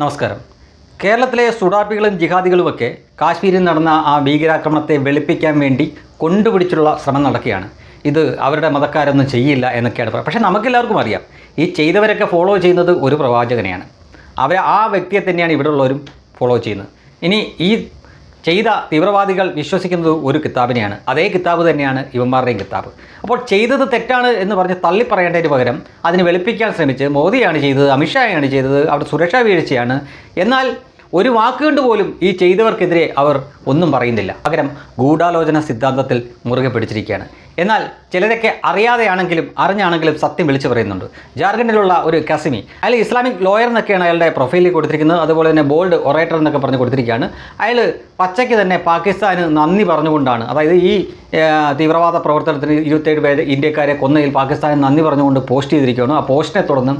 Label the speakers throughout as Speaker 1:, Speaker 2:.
Speaker 1: നമസ്കാരം. കേരളത്തിലെ സുഡാപ്പികളും ജിഹാദികളുമൊക്കെ കാശ്മീരിൽ നടന്ന ആ ഭീകരാക്രമണത്തെ വെളുപ്പിക്കാൻ വേണ്ടി കൊണ്ടുപിടിച്ചുള്ള ശ്രമം നടക്കുകയാണ്. ഇത് അവരുടെ മതക്കാരൊന്നും ചെയ്യില്ല എന്നൊക്കെയാണ് പറയുന്നത് പക്ഷേ നമുക്കെല്ലാവർക്കും അറിയാം ഈ ചെയ്തവരൊക്കെ ഫോളോ ചെയ്യുന്നത് ഒരു പ്രവാചകനെയാണ്. അവരെ ആ വ്യക്തിയെ തന്നെയാണ് ഇവിടെ ഉള്ളവരും ഫോളോ ചെയ്യുന്നത്. ഇനി ഈ ചെയ്ത തീവ്രവാദികൾ വിശ്വസിക്കുന്നത് ഒരു കിതാബിനെയാണ്. അതേ കിതാബ് തന്നെയാണ് ഇവന്മാരുടെയും കിതാബ്. അപ്പോൾ ചെയ്തത് തെറ്റാണ് എന്ന് പറഞ്ഞ് തള്ളിപ്പറയേണ്ടതിന് പകരം അതിന് വെളുപ്പിക്കാൻ ശ്രമിച്ച് മോദിയാണ് ചെയ്തത് അമിത്ഷായാണ് ചെയ്തത് അവിടെ സുരക്ഷാ വീഴ്ചയാണ്. എന്നാൽ ഒരു വാക്കുകൊണ്ട് പോലും ഈ ചെയ്തവർക്കെതിരെ അവർ ഒന്നും പറയുന്നില്ല. പകരം ഗൂഢാലോചന സിദ്ധാന്തത്തിൽ മുറുകെ പിടിച്ചിരിക്കുകയാണ്. എന്നാൽ ചിലരൊക്കെ അറിയാതെയാണെങ്കിലും അറിഞ്ഞാണെങ്കിലും സത്യം വിളിച്ചു പറയുന്നുണ്ട്. ജാർഖണ്ഡിലുള്ള ഒരു കസിമി അയാൾ ഇസ്ലാമിക് ലോയർ എന്നൊക്കെയാണ് അയാളുടെ പ്രൊഫൈലിൽ കൊടുത്തിരിക്കുന്നത്. അതുപോലെ തന്നെ ബോൾഡ് ഒറേറ്റർ എന്നൊക്കെ പറഞ്ഞ് കൊടുത്തിരിക്കുകയാണ്. അയാൾ പച്ചയ്ക്ക് തന്നെ പാകിസ്ഥാന് നന്ദി പറഞ്ഞുകൊണ്ടാണ് അതായത് ഈ തീവ്രവാദ പ്രവർത്തനത്തിന് ഇരുപത്തേഴ് പേര് ഇന്ത്യക്കാരെ കൊന്നതിൽ പാകിസ്ഥാന് നന്ദി പറഞ്ഞുകൊണ്ട് പോസ്റ്റ് ചെയ്തിരിക്കുകയാണ്. ആ പോസ്റ്റിനെ തുടർന്ന്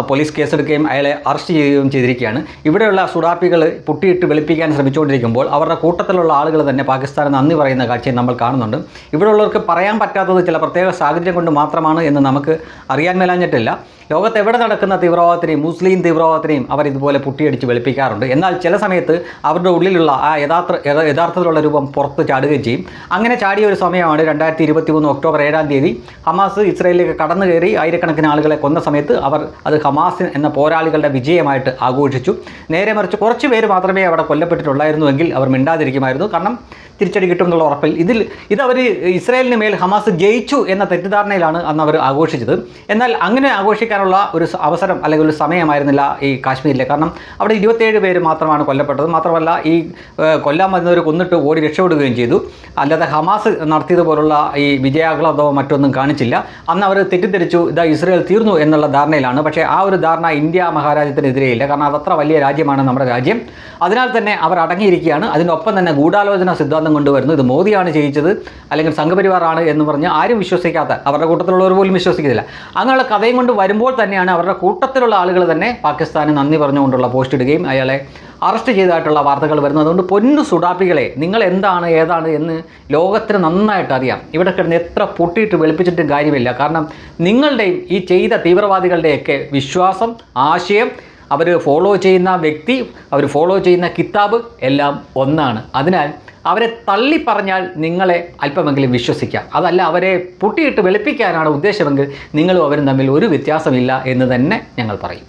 Speaker 1: പോലീസ് കേസെടുക്കുകയും അയാളെ അറസ്റ്റ് ചെയ്യുകയും ചെയ്തിരിക്കുകയാണ്. ഇവിടെയുള്ള സുഡാപ്പികൾ പുട്ടിയിട്ട് വെളുപ്പിക്കാൻ ശ്രമിച്ചുകൊണ്ടിരിക്കുമ്പോൾ അവരുടെ കൂട്ടത്തിലുള്ള ആളുകൾ തന്നെ പാകിസ്ഥാന് നന്ദി പറയുന്ന കാഴ്ചയും നമ്മൾ കാണുന്നുണ്ട്. ഇവിടെയുള്ളവർക്ക് പറയാൻ പറ്റാത്തത് ചില പ്രത്യേക സാഹചര്യം കൊണ്ട് മാത്രമാണ് എന്ന് നമുക്ക് അറിയാൻ മേലാഞ്ഞിട്ടില്ല. ലോകത്ത് എവിടെ നടക്കുന്ന തീവ്രവാദത്തിനെയും മുസ്ലിം തീവ്രവാദത്തിനെയും അവർ ഇതുപോലെ പുട്ടിയടിച്ച് വെളുപ്പിക്കാറുണ്ട്. എന്നാൽ ചില സമയത്ത് അവരുടെ ഉള്ളിലുള്ള ആ യഥാർത്ഥ യഥ- യഥാർത്ഥത്തിലുള്ള രൂപം പുറത്ത് ചാടുകയും ചെയ്യും. അങ്ങനെ ചാടിയ ഒരു സമയമാണ് രണ്ടായിരത്തി ഇരുപത്തി മൂന്ന് ഒക്ടോബർ ഏഴാം തീയതി ഹമാസ് ഇസ്രയേലിലേക്ക് കടന്നു കയറി ആയിരക്കണക്കിന് ആളുകളെ കൊന്ന സമയത്ത് അവർ അത് ഹമാസ് എന്ന പോരാളികളുടെ വിജയമായിട്ട് ആഘോഷിച്ചു. നേരെ മറിച്ച് കുറച്ച് പേര് മാത്രമേ അവിടെ കൊല്ലപ്പെട്ടിട്ടുള്ളായിരുന്നുവെങ്കിൽ അവർ മിണ്ടാതിരിക്കുമായിരുന്നു. കാരണം തിരിച്ചടി കിട്ടും എന്നുള്ള ഉറപ്പിൽ ഇതിൽ ഇതവർ ഇസ്രായേലിന് മേൽ ഹമാസ് ജയിച്ചു എന്ന തെറ്റിദ്ധാരണയിലാണ് അന്ന് അവർ ആഘോഷിച്ചത്. എന്നാൽ അങ്ങനെ ആഘോഷിക്കാനുള്ള ഒരു അവസരം അല്ലെങ്കിൽ ഒരു സമയമായിരുന്നില്ല ഈ കാശ്മീരിലെ. കാരണം അവിടെ ഇരുപത്തേഴ് പേര് മാത്രമാണ് കൊല്ലപ്പെട്ടത്. മാത്രമല്ല ഈ കൊല്ലാൻ വന്നവർ കൊന്നിട്ട് ഓടി രക്ഷപ്പെടുകയും ചെയ്തു. അല്ലാതെ ഹമാസ് നടത്തിയതുപോലുള്ള ഈ വിജയാഹ്ലാദമോ മറ്റൊന്നും കാണിച്ചില്ല. അന്ന് അവർ തെറ്റിദ്ധരിച്ചു ഇതാ ഇസ്രയേൽ തീർന്നു എന്നുള്ള ധാരണയിലാണ്. പക്ഷേ ആ ഒരു ധാരണ ഇന്ത്യ മഹാരാജ്യത്തിനെതിരെയില്ല. കാരണം അതത്ര വലിയ രാജ്യമാണ് നമ്മുടെ രാജ്യം. അതിനാൽ തന്നെ അവർ അടങ്ങിയിരിക്കുകയാണ്. അതിനൊപ്പം തന്നെ ഗൂഢാലോചന സിദ്ധാന്തം കൊണ്ടുവരുന്നു. ഇത് മോദിയാണ് ചെയ്യിച്ചത് അല്ലെങ്കിൽ സംഘപരിവാറാണ് എന്ന് പറഞ്ഞ് ആരും വിശ്വസിക്കാത്ത അവരുടെ കൂട്ടത്തിലുള്ളവർ പോലും വിശ്വസിക്കുന്നില്ല. അങ്ങനെയുള്ള കഥയും കൊണ്ട് വരുമ്പോൾ തന്നെയാണ് അവരുടെ കൂട്ടത്തിലുള്ള ആളുകൾ തന്നെ പാകിസ്ഥാന് നന്ദി പറഞ്ഞുകൊണ്ടുള്ള പോസ്റ്റ് ഇടുകയും അയാളെ അറസ്റ്റ് ചെയ്തതായിട്ടുള്ള വാർത്തകൾ വരുന്നത് അതുകൊണ്ട് പൊന്നു സുഡാപ്പികളെ നിങ്ങൾ എന്താണ് ഏതാണ് എന്ന് ലോകത്തിന് നന്നായിട്ട് അറിയാം. ഇവിടെ കിടന്ന് എത്ര പൊട്ടിയിട്ട് വെളുപ്പിച്ചിട്ടും കാര്യമില്ല. കാരണം നിങ്ങളുടെയും ഈ ചെയ്ത തീവ്രവാദികളുടെയൊക്കെ വിശ്വാസം ആശയം അവർ ഫോളോ ചെയ്യുന്ന വ്യക്തി അവർ ഫോളോ ചെയ്യുന്ന കിതാബ് എല്ലാം ഒന്നാണ്. അതിനാൽ അവരെ തള്ളി പറഞ്ഞാൽ നിങ്ങളെ അല്പമെങ്കിലും വിശ്വസിക്കാം. അതല്ല അവരെ പൊട്ടിയിട്ട് വെളുപ്പിക്കാനാണ് ഉദ്ദേശമെങ്കിൽ നിങ്ങളും അവരും തമ്മിൽ ഒരു വ്യത്യാസമില്ല എന്ന് തന്നെ ഞങ്ങൾ പറയും.